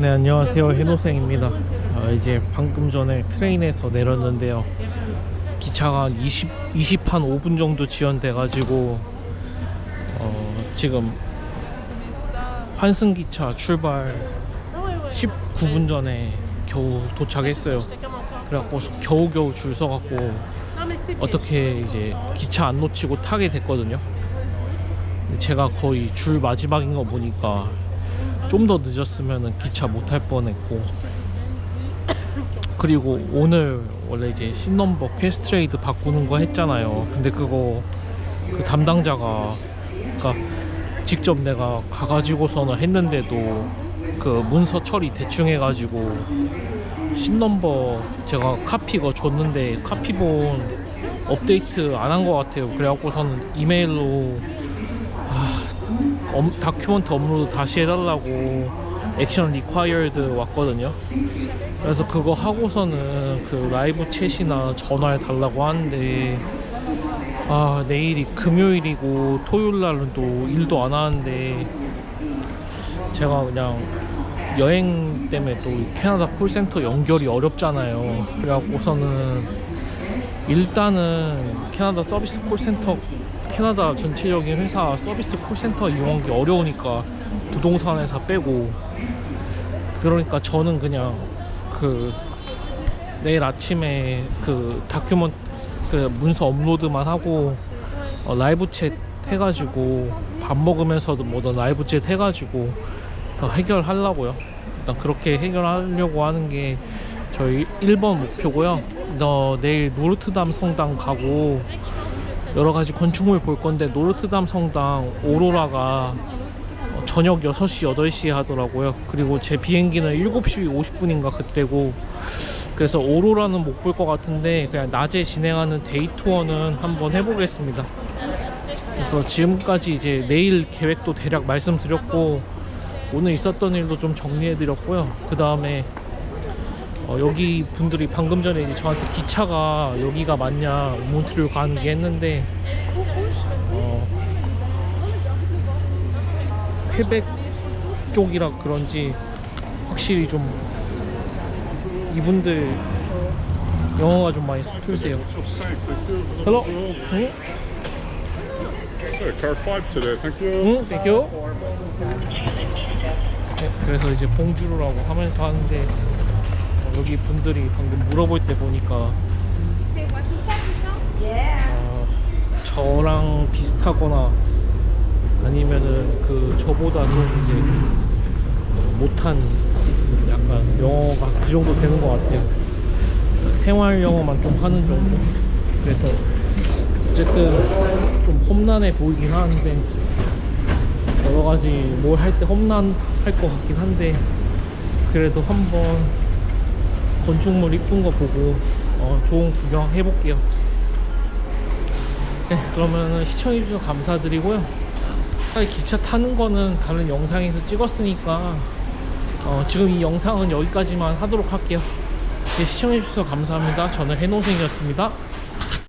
네 안녕하세요. 해노생입니다. 아, 이제 방금 전에 트레인에서 내렸는데요. 기차가 한 20, 20한 5분 정도 지연돼 가지고 어, 지금 환승기차 출발 19분 전에 겨우 도착했어요. 그래갖고 겨우겨우 줄 서갖고 어떻게 이제 기차 안 놓치고 타게 됐거든요. 제가 거의 줄 마지막인 거 보니까 좀 더 늦었으면 기차 못 탈 뻔했고. 그리고 오늘 원래 이제 신넘버 퀘스트레이드 바꾸는 거 했잖아요. 근데 그거 그 담당자가 그러니까 직접 내가 가가지고서는 했는데도 그 문서 처리 대충 해가지고 신넘버 제가 카피 거 줬는데 카피본 업데이트 안 한 것 같아요. 그래갖고서는 이메일로 업- 다큐먼트 업로드 다시 해달라고 액션 리콰이어드 왔거든요. 그래서 그거 하고서는 그 라이브 챗이나 전화해 달라고 하는데 아 내일이 금요일이고 토요일 날은 또 일도 안 하는데 제가 그냥 여행 때문에 또 캐나다 콜센터 연결이 어렵잖아요. 그래갖고서는 일단은 캐나다 서비스 콜센터 캐나다 전체적인 회사 서비스 콜센터 이용하기 어려우니까 부동산 회사 빼고 그러니까 저는 그냥 그 내일 아침에 그 다큐먼트 그 문서 업로드만 하고 어, 라이브 챗 해가지고 밥 먹으면서도 뭐든 라이브 챗 해가지고 어, 해결하려고요. 일단 그렇게 해결하려고 하는 게 저희 1번 목표고요. 너 내일 노르트담 성당 가고 여러 가지 건축물 볼 건데 노르트담 성당 오로라가 어, 저녁 6시, 8시에 하더라고요. 그리고 제 비행기는 7시 50분인가 그때고 그래서 오로라는 못 볼 것 같은데 그냥 낮에 진행하는 데이 투어는 한번 해보겠습니다. 그래서 지금까지 이제 내일 계획도 대략 말씀드렸고 오늘 있었던 일도 좀 정리해드렸고요. 그 다음에 어, 여기 분들이 방금 전에 이제 저한테 기차가 여기가 맞냐 몬트리올 가는 게 했는데 어, 퀘벡 쪽이라 그런지 확실히 좀 이분들 영어가 좀 많이 서툴세요. Hello. 응? Car five today. Thank you. 응, 땡큐. 네, 그래서 이제 봉주루라고 하면서 하는데 어, 여기 분들이 방금 물어볼 때 보니까 어, 저랑 비슷하거나 아니면은 그 저보다 좀 이제 어, 못한 약간 영어가 그 정도 되는 것 같아요. 생활 영어만 좀 하는 정도. 그래서 어쨌든 좀 험난해 보이긴 하는데 여러 가지 뭘 할 때 험난할 것 같긴 한데 그래도 한번 건축물 이쁜 거 보고 어, 좋은 구경 해볼게요. 네, 그러면은 시청해주셔서 감사드리고요. 사실 기차 타는 거는 다른 영상에서 찍었으니까 어, 지금 이 영상은 여기까지만 하도록 할게요. 네, 시청해주셔서 감사합니다. 저는 해노생이었습니다.